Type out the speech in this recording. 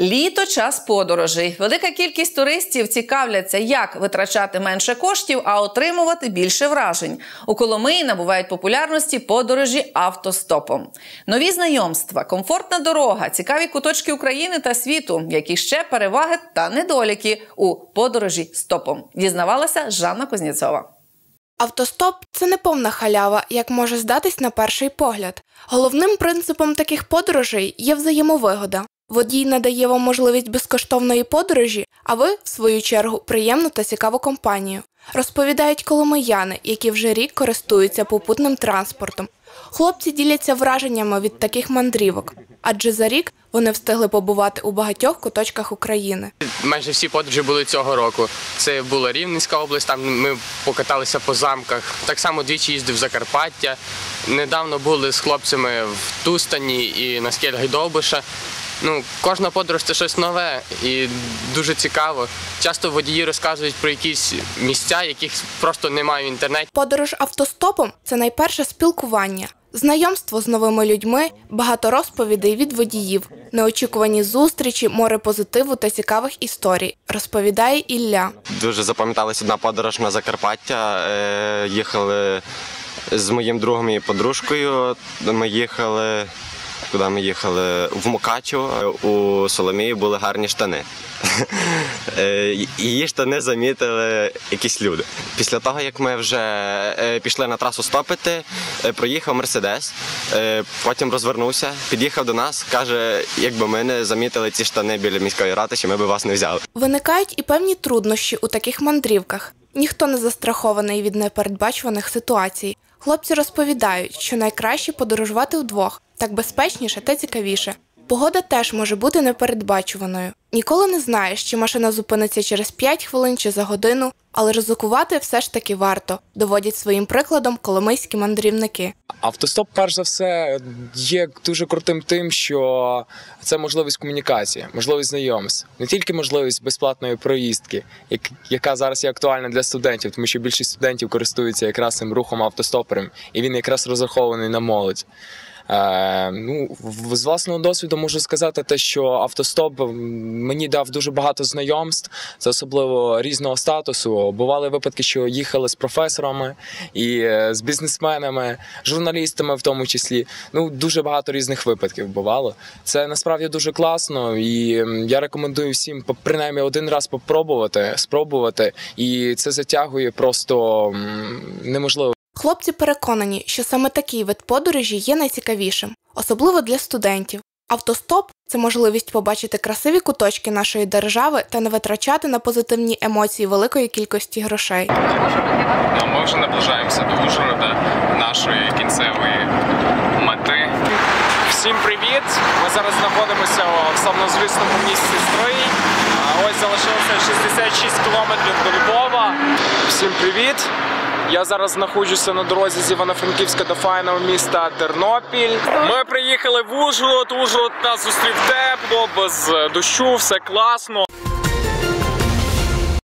Літо час подорожей. Велика кількість туристів цікавляться, як витрачати менше коштів, а отримувати більше вражень. У Коломиї набувають популярності подорожі автостопом. Нові знайомства, комфортна дорога, цікаві куточки України та світу, які ще переваги та недоліки у подорожі стопом. Дізнавалася Жанна Кузнєцова. Автостоп це не повна халява, як може здатись на перший погляд. Головним принципом таких подорожей є взаємовигода. Водій надає вам можливість безкоштовної подорожі, а ви, в свою чергу, приємну та цікаву компанію. Розповідають коломияни, які вже рік користуються попутним транспортом. Хлопці діляться враженнями від таких мандрівок, адже за рік вони встигли побувати у багатьох куточках України. Майже всі подорожі були цього року. Це була Рівненська область, там ми покаталися по замках. Так само двічі їздив в Закарпаття. Недавно були з хлопцями в Тустані і на скель Довбиша. Ну, кожна подорож це щось нове і дуже цікаво. Часто водії розказують про якісь місця, яких просто немає в інтернеті. Подорож автостопом це найперше спілкування, знайомство з новими людьми, багато розповідей від водіїв, неочікувані зустрічі, море позитиву та цікавих історій, розповідає Ілля. Дуже запам'яталась одна подорож на Закарпаття. Е, Їхали з моїм другом і подружкою. Ми їхали. Куди ми їхали? В Мукачево. У Соломії були гарні штани. Е, Її штани замітили якісь люди. Після того, як ми вже е, пішли на трасу стопити, е, проїхав Мерседес, е, потім розвернувся, під'їхав до нас, каже, якби ми не замітили ці штани біля міської ратиші, ми б вас не взяли. Виникають і певні труднощі у таких мандрівках. Ніхто не застрахований від непередбачуваних ситуацій. Хлопці розповідають, що найкраще подорожувати вдвох, так безпечніше та цікавіше. Погода теж може бути непередбачуваною. Ніколи не знаєш, чи машина зупиниться через 5 хвилин чи за годину, але ризикувати все ж таки варто, доводять своїм прикладом коломийські мандрівники. Автостоп, перш за все, є дуже крутим тим, що це можливість комунікації, можливість знайомств, не тільки можливість безплатної проїздки, як- яка зараз є актуальна для студентів, тому що більшість студентів користуються якраз цим рухом автостопером, і він якраз розрахований на молодь. Е, ну, з власного досвіду можу сказати те, що автостоп мені дав дуже багато знайомств, це особливо різного статусу. Бували випадки, що їхали з професорами і е, з бізнесменами, журналістами, в тому числі. Ну, дуже багато різних випадків бувало. Це насправді дуже класно, і я рекомендую всім принаймні один раз попробувати, спробувати, і це затягує просто неможливо. Хлопці переконані, що саме такий вид подорожі є найцікавішим, особливо для студентів. Автостоп це можливість побачити красиві куточки нашої держави та не витрачати на позитивні емоції великої кількості грошей. Ну, ми вже наближаємося до Ужгорода, нашої кінцевої мети. Всім привіт! Ми зараз знаходимося в славнозвісному місті Стрий. А Ось залишилося 66 кілометрів до Львова. Всім привіт! Я зараз знаходжуся на дорозі з Івано-Франківська до файного міста Тернопіль. Ми приїхали в Ужгород. Ужгород нас зустрів тепло, без е, дощу, все класно.